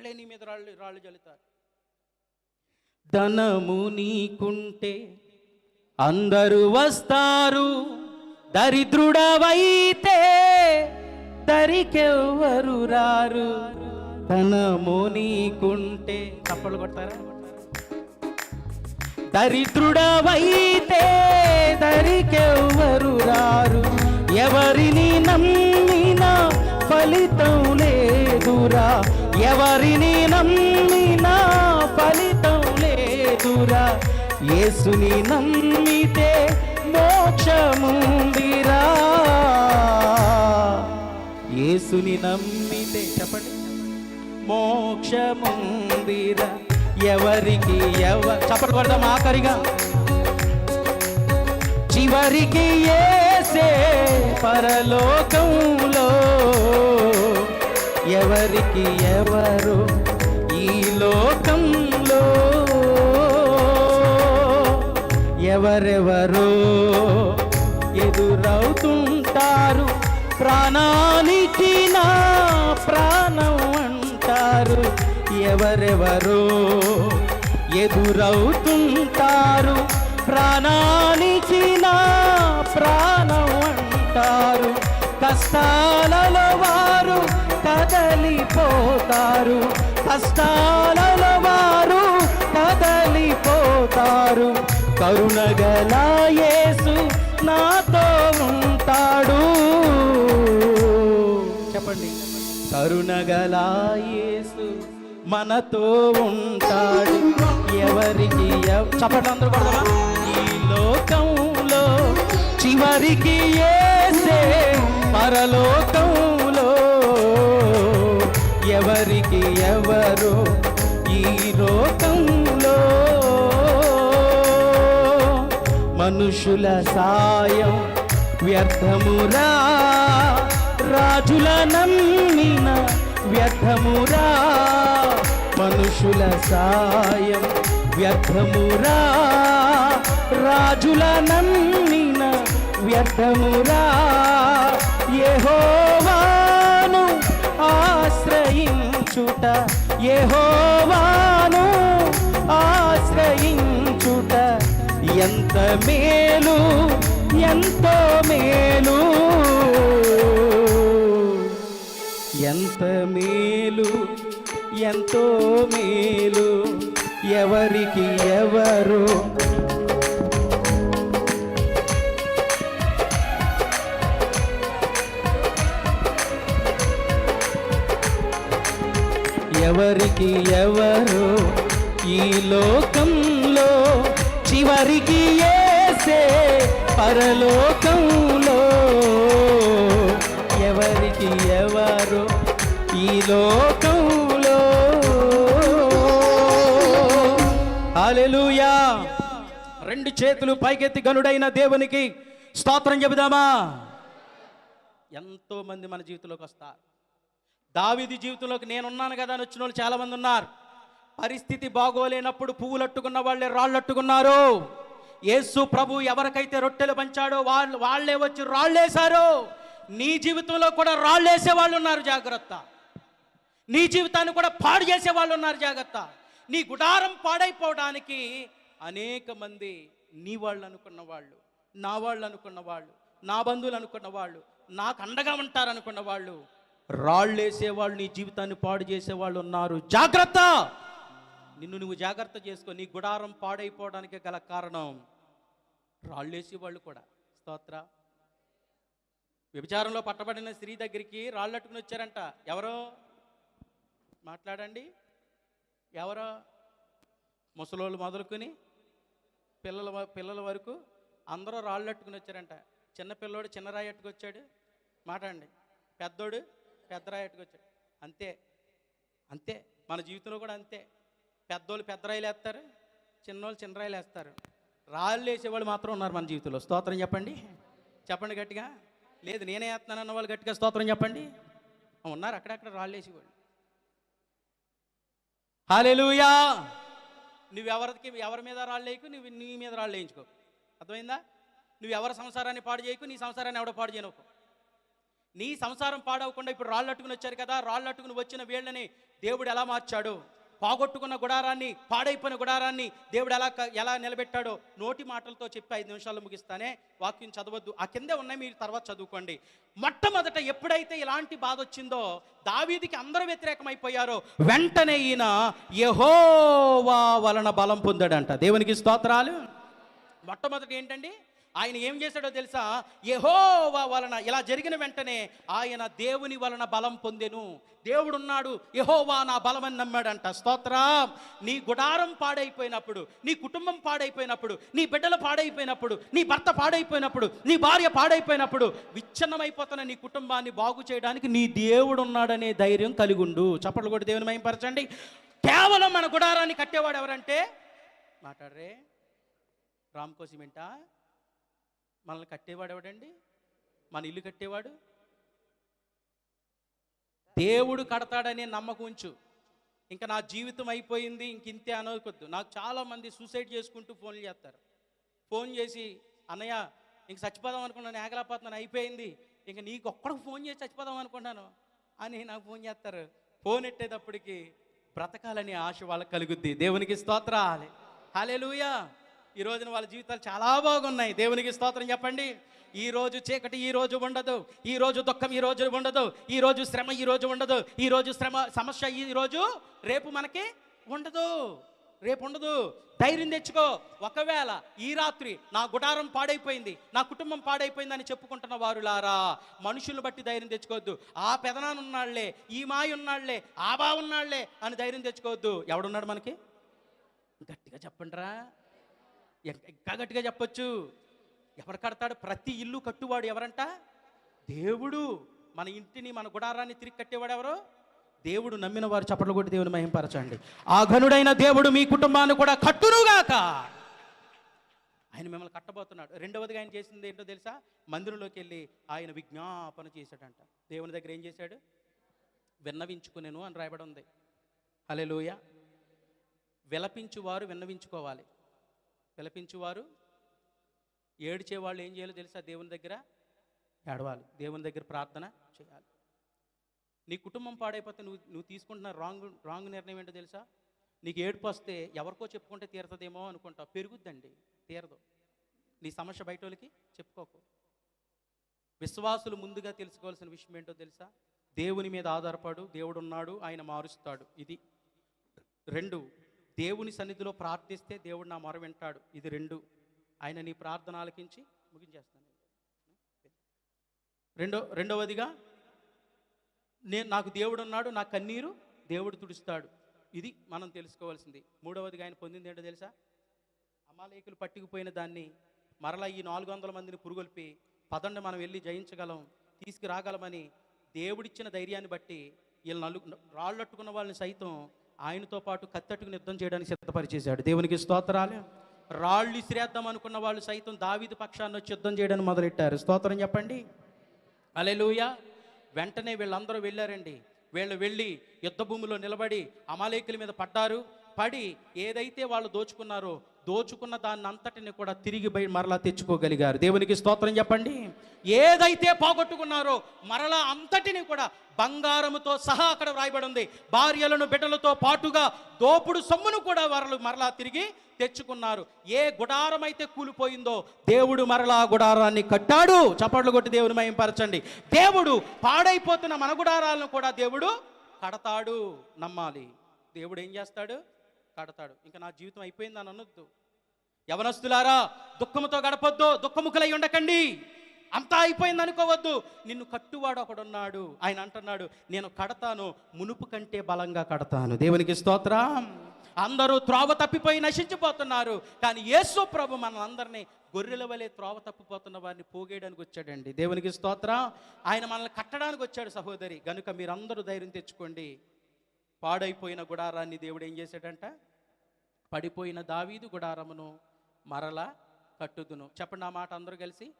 వాళ్ళే నీ మీద రాళ్ళు రాళ్ళు జల్లుతారు. ధనము నీకుంటే అందరూ వస్తారు. దరిద్రుడవైతే దరికెవ్వరు రారు. ధనము నీకుంటే తప్పలు కొడతారా? దరిద్రుడవైతే దరికెవ్వరు రారు. ఎవరిని నమ్మినా ఫలితం లేదురా. ఎవరిని నమ్మినా ఫలితం లేదురా. యేసుని నమ్మితే మోక్షముందిరా. యేసుని నమ్మితే చెప్పండి. మోక్షముందిరా. ఎవరికి ఎవ చప్పటి కొడదాం ఆఖరిగా. చివరికి ఏసే పరలోకంలో. ఎవరికి ఎవరు ఈ లోకంలో? ఎవరెవరో ఎదురవుతుంటారు? ప్రాణానికి నా ప్రాణం అంటారు. ఎవరెవరో ఎదురవుతుంటారు? ప్రాణానికి నా ప్రాణం అంటారు. కష్టాలలో వారు కదలిపోతారు. కష్టాలలో వారు కదలిపోతారు. కరుణగల యేసు నాతో ఉంటాడు. చెప్పండి. కరుణగల యేసు మనతో ఉంటాడు. ఎవరికి చెప్పండి అందరూ పడదామా ఈ లోకంలో చివరికి ఏసే పరలోకంలో ఎవరికి ఎవరు ఈ లోకంలో? మనుషుల సాయం వ్యర్థమురా? రాజుల నమ్మిన వ్యర్థమురా? మనుషుల సాయం వ్యర్థమురా? రాజుల నమ్మిన వ్యర్థమురా? యెహోవాను ఆశ్రయించుట యెహోవాను ఆశ్రయించుట. ఎంత మేలు ఎంతో మేలు. ఎంత మేలు ఎంతో మేలు. ఎవరికి ఎవరు చివరికి ఎవరు ఈ లోకంలో? చివరికి ఏసే పరలోకంలో? ఎవరికి ఎవరు ఈ లోకంలో? అలెలుయా రెండు చేతులు పైకెత్తి గనుడైన దేవునికి స్తోత్రం చెబుదామా? ఎంతో మంది మన జీవితంలోకి వస్తారు. దావిది జీవితంలోకి నేనున్నాను కదా అని వచ్చిన వాళ్ళు చాలామంది ఉన్నారు. పరిస్థితి బాగోలేనప్పుడు పువ్వులు అట్టుకున్న వాళ్ళే రాళ్ళు అట్టుకున్నారు యేసు ప్రభు ఎవరికైతే రొట్టెలు పంచాడో వాళ్ళు వాళ్ళే వచ్చి రాళ్ళేశారు. నీ జీవితంలో కూడా రాళ్ళేసే వాళ్ళు ఉన్నారు జాగ్రత్త. నీ జీవితాన్ని కూడా పాడు చేసే వాళ్ళు ఉన్నారు జాగ్రత్త. నీ గుడారం పాడైపోవడానికి అనేక మంది నీ వాళ్ళు అనుకున్న వాళ్ళు నా వాళ్ళు అనుకున్న వాళ్ళు నా బంధువులు అనుకున్న వాళ్ళు నాకు అండగా ఉంటారనుకున్న వాళ్ళు. రాళ్ళేసేవాళ్ళు నీ జీవితాన్ని పాడు చేసే వాళ్ళు ఉన్నారు. జాగ్రత్త! నిన్ను నువ్వు జాగ్రత్త చేసుకో. నీ గుడారం పాడైపోవడానికి గల కారణం రాళ్ళేసేవాళ్ళు కూడా. స్తోత్ర. వ్యభిచారంలో పట్టబడిన స్త్రీ దగ్గరికి రాళ్ళట్టుకుని వచ్చారంట. ఎవరో? మాట్లాడండి. ఎవరో? ముసలోళ్ళు మొదలుకొని పిల్లల వ- పిల్లల వరకు అందరూ రాళ్ళు అట్టుకుని వచ్చారంట. చిన్న పిల్లోడు చిన్న రాయి అట్టుకొచ్చాడు. మాట్లాడండి. పెద్దోడు పెద్ద రాయి అంతే అంతే. మన జీవితంలో కూడా అంతే. పెద్దోళ్ళు పెద్ద రాయిలు వేస్తారు చిన్నోళ్ళు చిన్నరాయిలు వేస్తారు. రాళ్ళు వేసేవాళ్ళు మాత్రం ఉన్నారు మన జీవితంలో. స్తోత్రం చెప్పండి. చెప్పండి గట్టిగా. లేదు నేనే వేస్తున్నాను అన్న వాళ్ళు గట్టిగా స్తోత్రం చెప్పండి. ఉన్నారు అక్కడక్కడ రాళ్ళు వేసేవాళ్ళు. హాలెలుయా! నువ్వెవరికి ఎవరి మీద రాళ్ళు వేయకు నువ్వు నీ మీద రాళ్ళు వేయించుకో. అర్థమైందా? నువ్వు ఎవరి సంసారాన్ని పాడు చేయకు నీ సంసారాన్ని ఎవడో పాడు చేయనుకో నీ సంసారం పాడవకుండా ఇప్పుడు రాళ్ళు అట్టుకుని వచ్చారు కదా రాళ్ళు అట్టుకుని వచ్చిన వీళ్ళని దేవుడు ఎలా మార్చాడు? పోగొట్టుకున్న గుడారాన్ని పాడైపోయిన గుడారాన్ని దేవుడు ఎలా ఎలా నిలబెట్టాడో నోటి మాటలతో చెప్పి ఐదు నిమిషాలు ముగిస్తానే. వాక్యం చదవద్దు. ఆ కిందే ఉన్నాయి మీరు తర్వాత చదువుకోండి. మొట్టమొదట ఎప్పుడైతే ఇలాంటి బాధ వచ్చిందో దావీదికి అందరూ వ్యతిరేకమైపోయారో. వెంటనే ఈయన యహోవా వలన బలం పొందాడంట. దేవునికి స్తోత్రాలు. మొట్టమొదట ఏంటండి? ఆయన ఏం చేశాడో తెలుసా? యహోవా వలన. ఇలా జరిగిన వెంటనే ఆయన దేవుని వలన బలం పొందెను. దేవుడున్నాడు యహోవా నా బలమని నమ్మాడంట. స్తోత్రం. నీ గుడారం పాడైపోయినప్పుడు నీ కుటుంబం పాడైపోయినప్పుడు నీ బిడ్డలు పాడైపోయినప్పుడు నీ భర్త పాడైపోయినప్పుడు నీ భార్య పాడైపోయినప్పుడు విచ్ఛిన్నమైపోతున్న నీ కుటుంబాన్ని బాగు చేయడానికి నీ దేవుడు ఉన్నాడనే ధైర్యం కలిగుండు. చప్పట్లు కూడా దేవుని మయంపరచండి కేవలం మన గుడారాన్ని కట్టేవాడు ఎవరంటే? మాట్లాడరే. రామ్కో ఏంటా మనల్ని కట్టేవాడు ఎవడండి మన ఇల్లు కట్టేవాడు? దేవుడు కడతాడనే నమ్మకం ఉంచు. ఇంకా నా జీవితం అయిపోయింది ఇంక ఇంతే అనుకోద్దు నాకు చాలామంది సూసైడ్ చేసుకుంటూ ఫోన్లు చేస్తారు. ఫోన్ చేసి అన్నయ్య ఇంక చచ్చిపోదాం అనుకున్నాను ఏగలాపోతున్నాను అయిపోయింది. ఇంక నీకు ఒక్కడికి ఫోన్ చేసి చచ్చిపోదాం అనుకున్నాను అని నాకు ఫోన్ చేస్తారు. ఫోన్ ఎట్టేటప్పటికి బ్రతకాలనే ఆశ వాళ్ళకి కలుగుద్ది. దేవునికి స్తోత్రాలి. హాలే లూయా ఈ రోజున వాళ్ళ జీవితాలు చాలా బాగున్నాయి. దేవునికి స్తోత్రం చెప్పండి. ఈ రోజు చీకటి ఈ రోజు ఉండదు. ఈ రోజు దుఃఖం ఈ రోజు ఉండదు. ఈ రోజు శ్రమ ఈ రోజు ఉండదు. ఈ రోజు శ్రమ సమస్య ఈ రోజు రేపు మనకి ఉండదు. రేపు ఉండదు. ధైర్యం తెచ్చుకో. ఒకవేళ ఈ రాత్రి నా గుడారం పాడైపోయింది నా కుటుంబం పాడైపోయిందని చెప్పుకుంటున్న వారులారా మనుషులను బట్టి ధైర్యం తెచ్చుకోవద్దు. ఆ పెదనానున్నాళ్ళే ఈ మాయ ఉన్నాళ్ళే ఆ బా ఉన్నాళ్ళే అని ధైర్యం తెచ్చుకోవద్దు. ఎవడున్నాడు మనకి? గట్టిగా చెప్పండిరా. ఇంకా గట్టిగా చెప్పొచ్చు. ఎవరు కడతాడు? ప్రతి ఇల్లు కట్టువాడు ఎవరంట? దేవుడు. మన ఇంటిని మన గుడారాన్ని తిరిగి కట్టేవాడు ఎవరు? దేవుడు నమ్మిన వారు చప్పట్లు కొట్టి దేవుని మహింపరచండి. ఆ ఘనుడైన దేవుడు మీ కుటుంబాన్ని కూడా కట్టునుగాక. ఆయన మిమ్మల్ని కట్టబోతున్నాడు. రెండవదిగా ఆయన చేసింది ఏంటో తెలుసా? మందిరంలోకి వెళ్ళి ఆయన విజ్ఞాపన చేశాడంట. దేవుని దగ్గర ఏం చేశాడు? విన్నవించుకునేను అని రాయబడి ఉంది. హలెలూయ విలపించువారు విన్నవించుకోవాలి. విలపించువారు ఏడ్చేవాళ్ళు ఏం చేయాలో తెలుసా దేవుని దగ్గర? ఏడవాలి. దేవుని దగ్గర ప్రార్థన చేయాలి. నీ కుటుంబం పాడైపోతే నువ్వు నువ్వు తీసుకుంటున్న రాంగ్ రాంగ్ నిర్ణయం ఏంటో తెలుసా? నీకు ఏడుపు వస్తే ఎవరికో చెప్పుకుంటే తీరుతుందేమో అనుకుంటావు. పెరుగుద్దండి. తీరదు. నీ సమస్య బయట వాళ్ళకి చెప్పుకోకు. విశ్వాసులు ముందుగా తెలుసుకోవాల్సిన విషయం ఏంటో తెలుసా? దేవుని మీద ఆధారపడు దేవుడు ఉన్నాడు ఆయన మారుస్తాడు. ఇది. రెండు దేవుని సన్నిధిలో ప్రార్థిస్తే దేవుడు నా మొర వింటాడు. ఇది రెండు. ఆయన నీ ప్రార్థన ఆలకించి ముగించేస్తాను. రెండో రెండవదిగా నేను నాకు దేవుడు ఉన్నాడు నా కన్నీరు దేవుడు తుడుస్తాడు. ఇది మనం తెలుసుకోవాల్సింది. మూడవదిగా ఆయన పొందింది ఏంటో తెలుసా? అమాలేకులు పట్టుకుపోయిన దాన్ని మరలా ఈ నాలుగు వందల మందిని పురుగొల్పి పదండి మనం వెళ్ళి జయించగలం తీసుకురాగలమని దేవుడిచ్చిన ధైర్యాన్ని బట్టి వీళ్ళు నలుగు రాళ్ళట్టుకున్న వాళ్ళని సైతం ఆయనతో పాటు కత్తట్టుకుని యుద్ధం చేయడానికి సిద్ధపరిచేశాడు. దేవునికి స్తోత్రాలు. రాళ్ళు ఇసిరేద్దాం అనుకున్న వాళ్ళు సైతం దావీదు పక్షాన్ని వచ్చి యుద్ధం చేయడానికి మొదలెట్టారు. స్తోత్రం చెప్పండి. అలెలుయ వెంటనే వీళ్ళందరూ వెళ్ళారండి. వీళ్ళు వెళ్ళి యుద్ధ భూమిలో నిలబడి అమాలేకుల మీద పడ్డారు. పడి ఏదైతే వాళ్ళు దోచుకున్నారో దోచుకున్న దాన్ని అంతటిని కూడా తిరిగి మరలా తెచ్చుకోగలిగారు. దేవునికి స్తోత్రం చెప్పండి. ఏదైతే పోగొట్టుకున్నారో మరలా అంతటిని కూడా బంగారముతో సహా అక్కడ వ్రాయబడి ఉంది. భార్యలను బిడ్డలతో పాటుగా దోపుడు సొమ్మును కూడా వరలు మరలా తిరిగి తెచ్చుకున్నారు. ఏ గుడారం అయితే కూలిపోయిందో దేవుడు మరలా గుడారాన్ని కట్టాడు. చప్పట్లు కొట్టి దేవుని మయంపరచండి దేవుడు పాడైపోతున్న మన గుడారాలను కూడా దేవుడు కడతాడు. నమ్మాలి. దేవుడు ఏం చేస్తాడు? కడతాడు ఇంకా నా జీవితం అయిపోయిందని అనొద్దు. యవనస్తులారా దుఃఖముతో గడపొద్దు దుఃఖముఖులై ఉండకండి. అంతా అయిపోయింది అనుకోవద్దు. నిన్ను కట్టువాడు ఒకడున్నాడు. ఆయన అంటున్నాడు నేను కడతాను మునుపు కంటే బలంగా కడతాను. దేవునికి స్తోత్రం. అందరూ త్రోవ తప్పిపోయి నశించిపోతున్నారు. కానీ యేసు ప్రభు మన అందరినీ గొర్రెల వలె త్రోవ తప్పిపోతున్న వారిని పోగేయడానికి వచ్చాడండి. దేవునికి స్తోత్రం. ఆయన మనల్ని కట్టడానికి వచ్చాడు సహోదరి. గనుక మీరందరూ ధైర్యం తెచ్చుకోండి. పాడైపోయిన గుడారాన్ని దేవుడు ఏం చేశాడంట? పడిపోయిన దావీదు గుడారమును మరలా కట్టుదును. చెప్పండి ఆ మాట అందరూ కలిసి.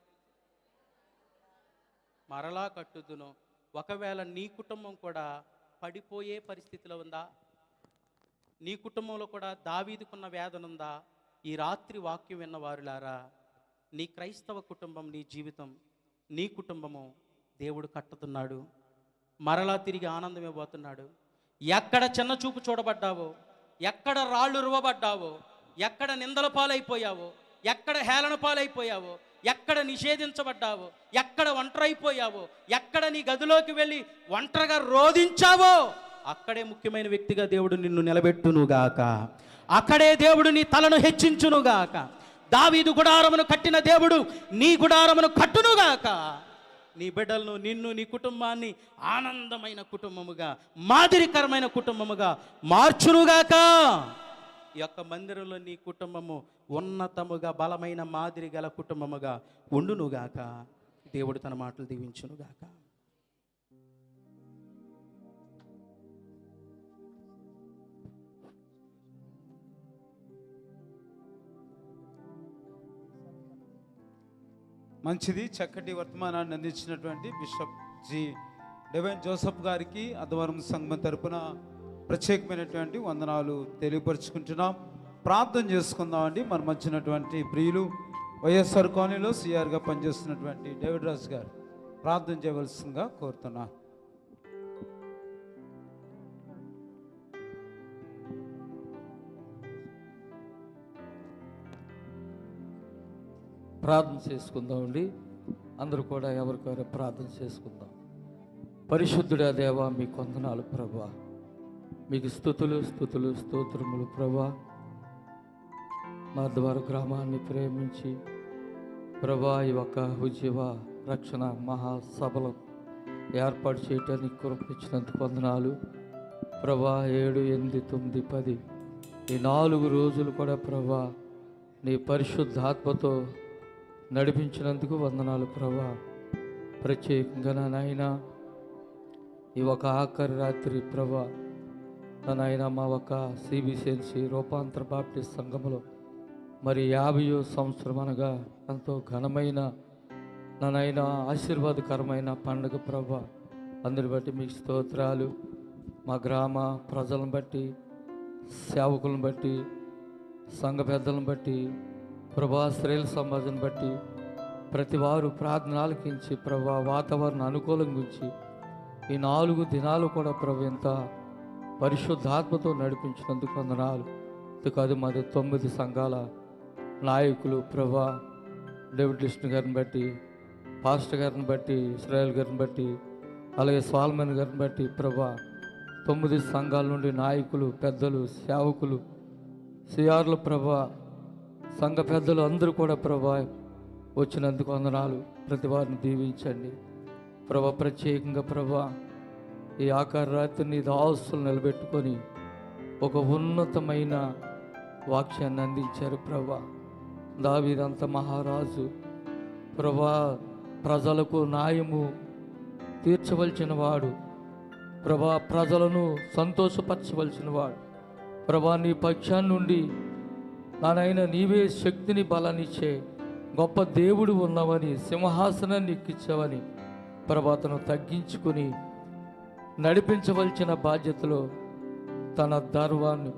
మరలా కట్టుదును. ఒకవేళ నీ కుటుంబం కూడా పడిపోయే పరిస్థితిలో ఉందా? నీ కుటుంబంలో కూడా దావీదుకున్న వేదన ఉందా? ఈ రాత్రి వాక్యం విన్న వారులారా నీ క్రైస్తవ కుటుంబం నీ జీవితం నీ కుటుంబము దేవుడు కట్టుతున్నాడు. మరలా తిరిగి ఆనందం ఇవ్వబోతున్నాడు ఎక్కడ చిన్న చూపు చూడబడ్డావో ఎక్కడ రాళ్ళు రువ్వబడ్డావో ఎక్కడ నిందల పాలైపోయావో ఎక్కడ హేళన పాలైపోయావో ఎక్కడ నిషేధించబడ్డావో ఎక్కడ ఒంటరైపోయావో ఎక్కడ నీ గదిలోకి వెళ్ళి ఒంటరిగా రోధించావో అక్కడే ముఖ్యమైన వ్యక్తిగా దేవుడు నిన్ను నిలబెట్టునుగాక. అక్కడే దేవుడు నీ తలను హెచ్చించునుగాక. దావీదు గుడారమును కట్టిన దేవుడు నీ గుడారమును కట్టునుగాక. నీ బిడ్డలను నిన్ను నీ కుటుంబాన్ని ఆనందమైన కుటుంబముగా మాదిరికరమైన కుటుంబముగా మార్చునుగాక ఈ యొక్క మందిరంలో నీ కుటుంబము ఉన్నతముగా బలమైన మాదిరి గల కుటుంబముగా ఉండునుగాక దేవుడు తన మాటలు దీవించునుగాక మంచిది చక్కటి వర్తమానాన్ని అందించినటువంటి బిషప్ జి. డెవెన్ జోసఫ్ గారికి అధ్వరం సంఘం తరపున ప్రత్యేకమైనటువంటి వందనాలు తెలియపరుచుకుంటున్నాం. ప్రార్థన చేసుకుందామండి. మన మధ్యనటువంటి ప్రియులు వైఎస్ఆర్ కాలనీలో సిఆర్గా పనిచేస్తున్నటువంటి డేవిడ్ రాజు గారు ప్రార్థన చేయవలసిందిగా కోరుతున్నాను. ప్రార్థన చేసుకుందామండి. అందరూ కూడా ఎవరికైనా ప్రార్థన చేసుకుందాం. పరిశుద్ధుడా దేవా మీ కొందనాలు ప్రభా. మీకు స్థుతులు స్థుతులు స్తోత్రములు ప్రభా. మా ద్వారా గ్రామాన్ని ప్రేమించి ప్రభా ఈ యొక్క ఉజ్జీవ రక్షణ మహాసభలు ఏర్పాటు చేయటానికి కురపించినందుకు వందనాలు ప్రభా ఏడు ఎనిమిది తొమ్మిది పది ఈ నాలుగు రోజులు కూడా ప్రభా నీ పరిశుద్ధాత్మతో నడిపించినందుకు వందనాలు ప్రభా. ప్రత్యేకంగా నా నాయన ఈ ఒక ఆఖరి రాత్రి ప్రభా నా నాయన మా ఒక సిబిసిఎల్సి రూపాంతర బాప్టిస్ట్ సంఘములో మరి యాభయో సంవత్సరం అనగా ఎంతో ఘనమైన నా నాయన ఆశీర్వాదకరమైన పండుగ ప్రభా. అందరి బట్టి మీకు స్తోత్రాలు. మా గ్రామ ప్రజలను బట్టి సేవకులను బట్టి సంఘ పెద్దలను బట్టి ప్రభా స్త్రీల సమాజం బట్టి ప్రతి వారు ప్రార్థన ఆలకించి ప్రభా వాతావరణం అనుకూలంగా ఉంచి ఈ నాలుగు దినాలు కూడా ప్రభు ఎంత పరిశుద్ధాత్మతో నడిపించినందుకు వందనాలు. ఇది కాదు మాది తొమ్మిది సంఘాల నాయకులు ప్రభా డేవిడ్ లిస్ట్ గారిని బట్టి పాస్టర్ గారిని బట్టి ఇస్రాయల్ గారిని బట్టి అలాగే స్వాల్మన్ గారిని బట్టి ప్రభా తొమ్మిది సంఘాల నుండి నాయకులు పెద్దలు సేవకులు సిఆర్ల ప్రభా సంఘ పెద్దలు అందరూ కూడా ప్రభా వచ్చినందుకు వందనాలు. ప్రతి వారిని దీవించండి. ప్రభా ప్రత్యేకంగా ప్రభా ఈ ఆకార రాత్రిని దాసులు నిలబెట్టుకొని ఒక ఉన్నతమైన వాక్యాన్ని అందించారు ప్రభా. దావీదంత మహారాజు ప్రభా ప్రజలకు న్యాయము తీర్చవలసిన వాడు. ప్రభా ప్రజలను సంతోషపరచవలసిన వాడు. ప్రభా నీ పక్షాన్ని నుండి నానైనా నీవే శక్తిని బలాన్నిచ్చే గొప్ప దేవుడు ఉన్నావని సింహాసనాన్ని ఎక్కించావని ప్రభాతను తగ్గించుకుని నడిపించవలసిన బాధ్యతలో తన ధర్వాన్ని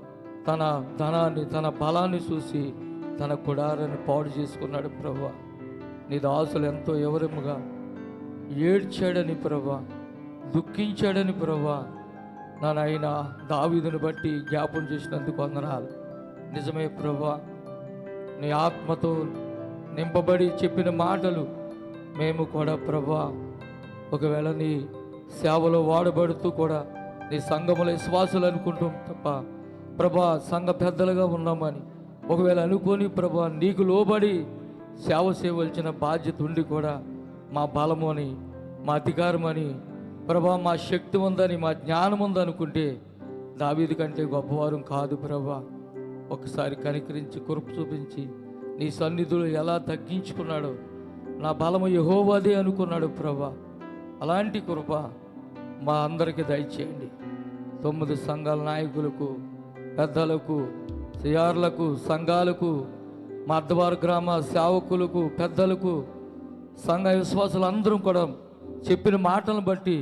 తన ధనాన్ని తన బలాన్ని చూసి తన కుడారాన్ని పాడు చేసుకున్నాడు ప్రభు. నీ దాసులు ఎంతో ఎవరముగా ఏడ్చాడని ప్రభా దుఃఖించాడని ప్రభా. నా నాయన దావీదుని బట్టి జ్ఞాపం చేసినందుకు వందనాలు. నిజమే ప్రభా. నీ ఆత్మతో నింపబడి చెప్పిన మాటలు మేము కూడా ప్రభా ఒకవేళ నీ సేవలో వాడబడుతూ కూడా నీ సంఘముల విశ్వాసులు అనుకుంటాం తప్ప ప్రభా సంఘ పెద్దలుగా ఉన్నామని ఒకవేళ అనుకొని ప్రభా నీకు లోబడి సేవ చేయవలసిన బాధ్యత ఉండి కూడా మా బలము అని మా అధికారం అని ప్రభా మా శక్తి ఉందని మా జ్ఞానం ఉందనుకుంటే దావీది కంటే గొప్పవారం కాదు ప్రభా. ఒకసారి కనికరించి కురుపు చూపించి నీ సన్నిధులు ఎలా తగ్గించుకున్నాడో నా బలము యహోవాదే అనుకున్నాడు ప్రభా. అలాంటి కృప మా అందరికీ దయచేయండి. తొమ్మిది సంఘాల నాయకులకు పెద్దలకు సిఆర్లకు సంఘాలకు మా అద్దవారి గ్రామ సేవకులకు పెద్దలకు సంఘ విశ్వాసులు అందరం కూడా చెప్పిన మాటలను బట్టి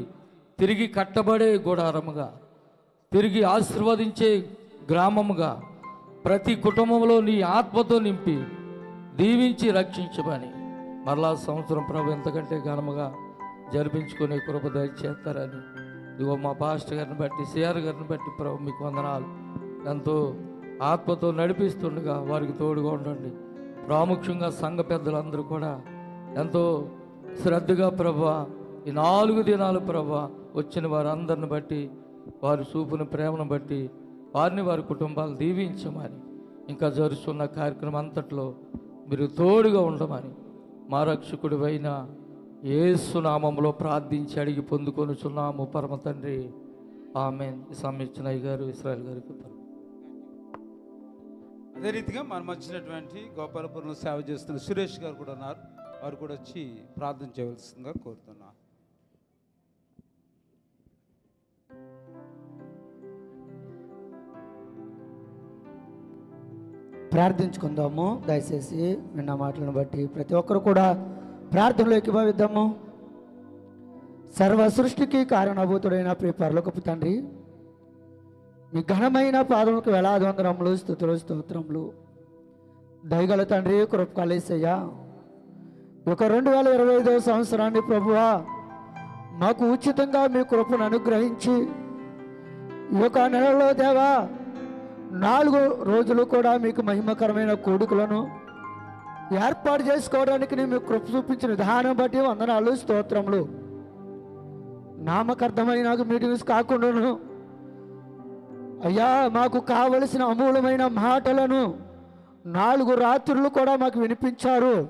తిరిగి కట్టబడే గుడారముగా తిరిగి ఆశీర్వదించే గ్రామముగా ప్రతి కుటుంబంలో నీ ఆత్మతో నింపి దీవించి రక్షించమని మరలా సంవత్సరం ప్రభు ఎంతకంటే ఘనముగా జరిపించుకునే కృప దయచేస్తారని. ఇదిగో మా పాస్టర్ గారిని బట్టి సిఆర్ గారిని బట్టి ప్రభు మీకు వందనాలు. ఎంతో ఆత్మతో నడిపిస్తుండగా వారికి తోడుగా ఉండండి. ప్రాముఖ్యంగా సంఘ పెద్దలందరూ కూడా ఎంతో శ్రద్ధగా ప్రభా ఈ నాలుగు దినాలు ప్రభా వచ్చిన వారందరిని బట్టి వారి చూపుని ప్రేమను బట్టి వారిని వారి కుటుంబాలు దీవించమని ఇంకా జరుస్తున్న కార్యక్రమం అంతట్లో మీరు తోడుగా ఉండమని మా రక్షకుడి అయిన ఏసునామంలో ప్రార్థించి అడిగి పొందుకొనుచున్నాము పరమ తండ్రి ఆమె సమీక్షణ గారు ఇస్రాయల్ గారికి అదే రీతిగా మనం వచ్చినటువంటి గోపాలపురంలో సేవ చేస్తున్న సురేష్ గారు కూడా ఉన్నారు. వారు కూడా వచ్చి ప్రార్థన చేయవలసిందిగా కోరుతున్నారు ప్రార్థించుకుందాము. దయచేసి నిన్న మాటలను బట్టి ప్రతి ఒక్కరు కూడా ప్రార్థనలోకి భావిద్దాము. సర్వ సృష్టికి కారణభూతుడైన ప్రియ పరలోకపు తండ్రి మీ ఘనమైన పాదములకు వేలాది వందరములు స్థుతులు స్తోత్రములు. దయగల తండ్రి కృప కలేసయ్యా ఒక రెండు వేల ఇరవై ఐదవ సంవత్సరాన్ని ప్రభువా మాకు ఉచితంగా మీ కృపను అనుగ్రహించి ఈ యొక్క నెలలో దేవా నాలుగు రోజులు కూడా మీకు మహిమకరమైన కోడుకులను ఏర్పాటు చేసుకోవడానికి నేను మీకు కృప చూపించిన విధానం బట్టి వందనాలు స్తోత్రములు. నామకర్థమైన మీటింగ్స్ కాకుండాను అయ్యా మాకు కావలసిన అమూలమైన మాటలను నాలుగు రాత్రులు కూడా మాకు వినిపించారు.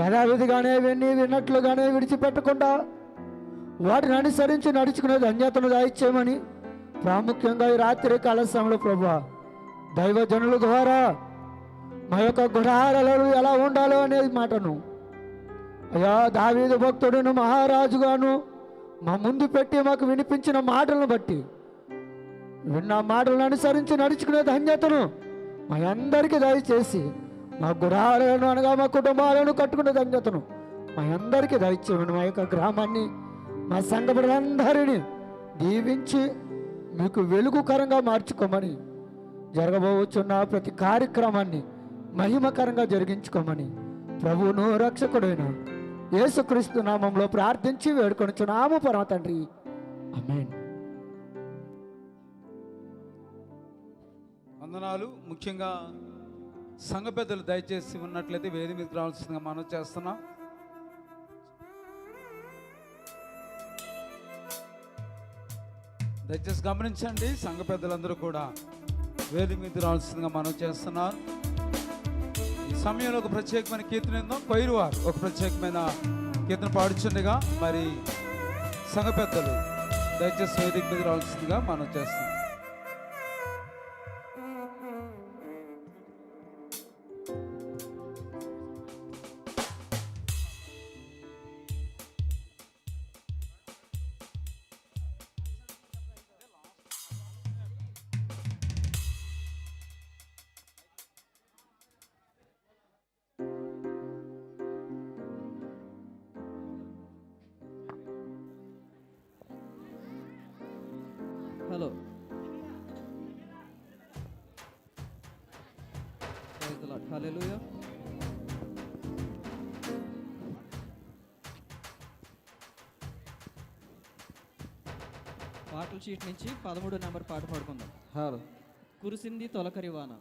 యథావిధిగానే విని విన్నట్లుగానే విడిచిపెట్టకుండా వాటిని అనుసరించి నడుచుకునే ధన్యతను దాయిచ్చేయమని ప్రాముఖ్యంగా ఈ రాత్రి కాల సమయంలో ప్రభు దైవజనుల ద్వారా మా యొక్క గుడారలు ఎలా ఉండాలో అనేది మాటను. అయ్యా దావీదు భక్తుడును మహారాజుగాను మా ముందు పెట్టి మాకు వినిపించిన మాటలను బట్టి విన్న మాటలను అనుసరించి నడుచుకునే ధన్యతను మా అందరికీ దయచేసి మా గుడాలను అనగా మా కుటుంబాలను కట్టుకునే ధన్యతను మా అందరికీ దయచేయమని మా యొక్క గ్రామాన్ని మా సంఘ దీవించి మీకు వెలుగుకరంగా మార్చుకోమని జరగబోచున్న ప్రతి కార్యక్రమాన్ని మహిమకరంగా జరిగించుకోమని ప్రభువును రక్షకుడైన యేసుక్రీస్తు నామంలో ప్రార్థించి వేడుకొనుచున్నాము పరమ తండ్రి. అమేన్ వందనాలు. ముఖ్యంగా సంఘ పెద్దలు దయచేసి ఉన్నట్లయితే వేది మీదకి రావాల్సిందిగా మనం చేస్తున్నాం. దయచేసి గమనించండి సంఘ పెద్దలందరూ కూడా వేది మీద రావాల్సిందిగా మనం చేస్తున్నారు ఈ సమయంలో ఒక ప్రత్యేకమైన కీర్తన ఉందాం కొయిరువారు ఒక ప్రత్యేకమైన కీర్తన పాడుచుండగా మరి సంఘ పెద్దలు దయచేసి వేదిక మీద రావాల్సిందిగా మనం చేస్తున్నాం. Hallelujah. పాటల షీట్ నుంచి పదమూడు నెంబర్ పాట పాడుకుందాం. హలో. కురిసింది తొలకరి వాన.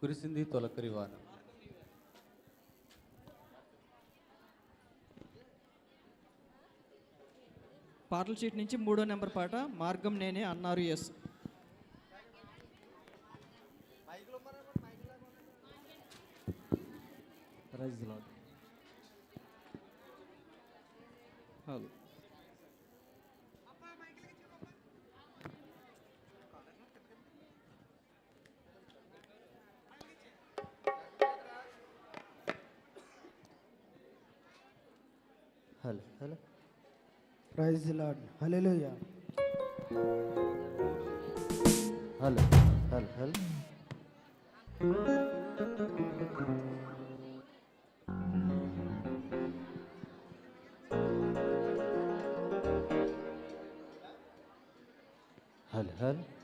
కురిసింది తొలకరి పాటల షీట్ నుంచి మూడో నెంబర్ పాట మార్గం నేనే అన్నారు yes hello. Hello hello praise lord hallelujah hello hello hello హల్ హల్లెలూయా